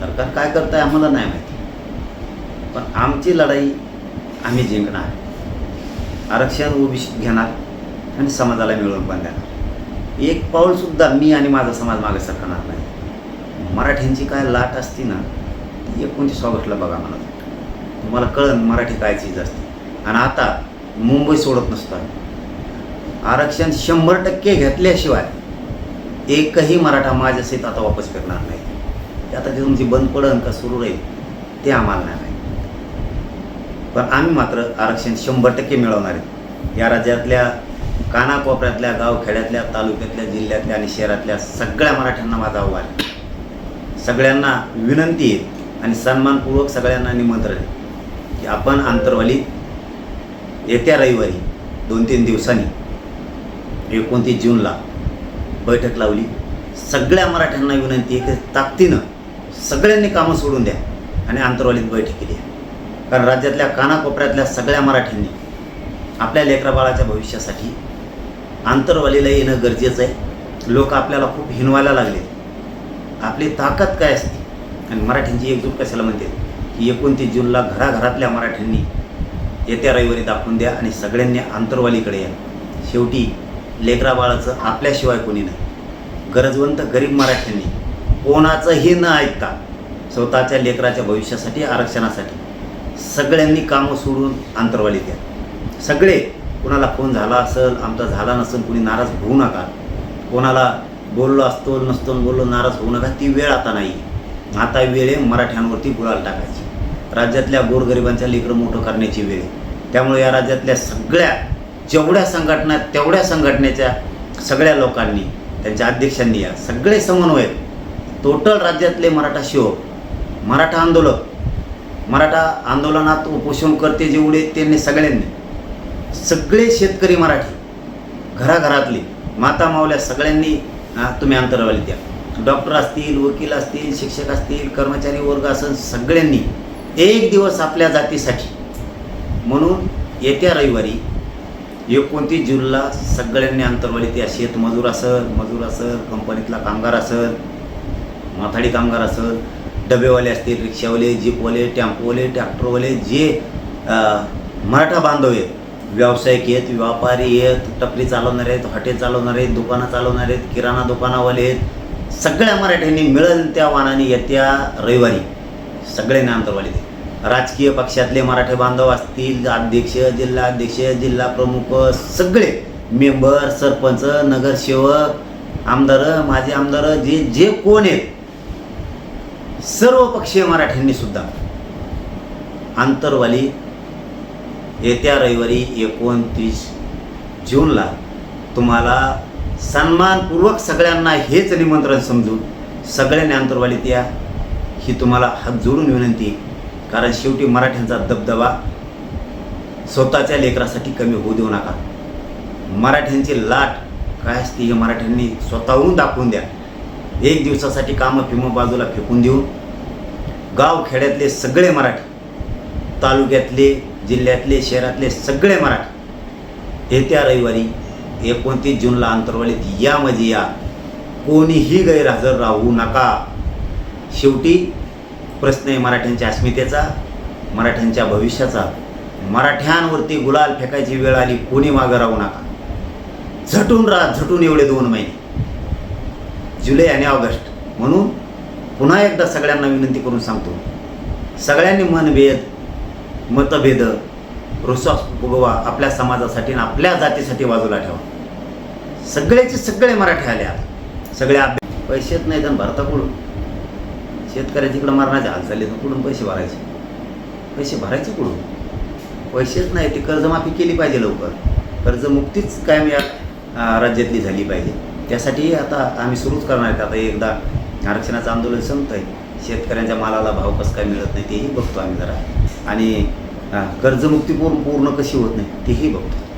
सरकार काय करत आहे आम्हाला नाही माहिती. पण आमची लढाई आम्ही जिंकणार. आरक्षण ओबीसी घेणार आणि समाजाला मिळवून पण देणार. एक पाऊलसुद्धा मी आणि माझा समाज मागे सरकणार नाही. मराठ्यांची काय लाट असती ना ती एकोणतीस ऑगस्टला बघा मला. तुम्हाला कळन मराठी काय चीज असते. आणि आता मुंबई सोडत नसतो आरक्षण शंभर टक्के घेतल्याशिवाय एकही मराठा माझ्या सीत आता वापस फिरणार नाही. आता ते तुमची बंद पडन का सुरू राहील ते आम्हाला नाही पण आम्ही मात्र आरक्षण शंभर टक्के मिळवणार आहे. या राज्यातल्या कानाकोपऱ्यातल्या गावखेड्यातल्या तालुक्यातल्या जिल्ह्यातल्या आणि शहरातल्या सगळ्या मराठ्यांना माझा आव्हान आहे. सगळ्यांना विनंती आहे आणि सन्मानपूर्वक सगळ्यांना निमंत्रण आहे की आपण आंतरवालीत येत्या रविवारी दोन तीन दिवसांनी एकोणतीस जूनला बैठक लावली. सगळ्या मराठ्यांना विनंती आहे की ताकदीनं सगळ्यांनी कामं सोडून द्या आणि आंतरवालीत बैठक केली कारण राज्यातल्या कानाकोपऱ्यातल्या सगळ्या मराठ्यांनी आपल्या लेकराबाळाच्या भविष्यासाठी आंतरवालीला येणं गरजेचं आहे. लोक आपल्याला खूप हिनवायला लागले आपली ताकद काय असते? आणि मराठ्यांची एकजूट कशाला म्हणते? की एकोणतीस जूनला घराघरातल्या मराठ्यांनी येत्या रविवारी दाखवून द्या आणि सगळ्यांनी आंतरवालीकडे या. शेवटी लेकराबाळाचं आपल्याशिवाय कोणी नाही. गरजवंत गरीब मराठ्यांनी कोणाचंही न ऐकता स्वतःच्या लेकराच्या भविष्यासाठी आरक्षणासाठी सगळ्यांनी कामं सोडून अंतरवाली द्या सगळे कोणाला फोन झाला असेल आमचा झाला नसेल कुणी नाराज होऊ नका. कोणाला बोललो असतो नसतो बोललो नाराज होऊ नका ती वेळ आता नाही. आता वेळ आहे मराठ्यांवरती गुलाल टाकायची. राज्यातल्या गोरगरिबांच्या लेकरं मोठं करण्याची वेळ आहे. त्यामुळे या राज्यातल्या सगळ्या जेवढ्या संघटना तेवढ्या संघटनेच्या सगळ्या लोकांनी त्यांच्या अध्यक्षांनी या. सगळे समन्वय टोटल राज्यातले मराठा शिव मराठा आंदोलक मराठा आंदोलनात उपोषण करते जेवढे त्यांनी सगळ्यांनी. सगळे शेतकरी मराठी घराघरातले माता मावल्या सगळ्यांनी तुम्ही अंतरावली द्या. डॉक्टर असतील वकील असतील शिक्षक असतील कर्मचारी वर्ग असेल सगळ्यांनी एक दिवस आपल्या जातीसाठी. म्हणून येत्या रविवारी एकोणतीस जूनला सगळ्यांनी अंतरवालीत त्या शेतमजूर असेल मजूर असेल कंपनीतला कामगार असेल माथाडी कामगार असेल डबेवाले असतील रिक्षावाले जीपवाले टेम्पोवाले ट्रॅक्टरवाले जे मराठा बांधव आहेत व्यावसायिक आहेत व्यापारी आहेत टपरी चालवणारे आहेत हॉटेल चालवणारे आहेत दुकानं चालवणारे आहेत किराणा दुकानावाले आहेत सगळ्या मराठ्यांनी मिळेल त्या वाहनाने येत्या रविवारी. सगळ्यांनी नांतरवाले ते राजकीय पक्षातले मराठे बांधव असतील अध्यक्ष जिल्हाध्यक्ष जिल्हा प्रमुख सगळे मेंबर सरपंच नगरसेवक आमदार माजी आमदार जे जे कोण आहेत सर्व पक्षीय मराठ्यांनी सुद्धा आंतरवाली येत्या रविवारी एकोणतीस जूनला तुम्हाला सन्मानपूर्वक सगळ्यांना हेच निमंत्रण समजून सगळ्यांनी आंतरवालीत या ही तुम्हाला हात जोडून विनंती. कारण शेवटी मराठ्यांचा दबदबा स्वतःच्या लेकरासाठी कमी होऊ देऊ नका. मराठ्यांची लाट काय असते हे मराठ्यांनी स्वतःहून दाखवून द्या. एक दिवसासाठी कामं फिम बाजूला फेकून देऊन गाव खेड्यातले सगळे मराठी तालुक्यातले जिल्ह्यातले शहरातले सगळे मराठी येत्या रविवारी एकोणतीस जूनला अंतरवालीत या या. कोणीही गैरहजर राहू नका. शेवटी प्रश्न आहे मराठ्यांच्या अस्मितेचा मराठ्यांच्या भविष्याचा. मराठ्यांवरती गुलाल फेकायची वेळ आली कोणी मागं राहू नका. झटून राहा झटून एवढे दोन महिने. जुलै आणि ऑगस्ट. म्हणून पुन्हा एकदा सगळ्यांना विनंती करून सांगतो. सगळ्यांनी मनभेद मतभेद रुसॉस फुगवा आपल्या समाजासाठी आणि आपल्या जातीसाठी बाजूला ठेवा. सगळेचे सगळे मराठी आल्या सगळ्या सगळे अभ्यास पैसेच नाही तर भारताकडून शेतकऱ्या शेतकऱ्याच्या इकडं मरणाचे तर कुठून पैसे भरायचे? पैसे भरायचे कुठून? पैसेच नाही ते कर्जमाफी केली पाहिजे लवकर. कर्जमुक्तीच कायम या राज्यातली झाली पाहिजे. त्यासाठी आता आम्ही सुरूच करणार आहेत. आता एकदा आरक्षणाचं आंदोलन संपत आहे शेतकऱ्यांच्या मालाला भाव कसं काय मिळत नाही तेही बघतो आम्ही जरा. आणि कर्जमुक्ती पूर्ण पूर्ण कशी होत नाही तेही बघतो.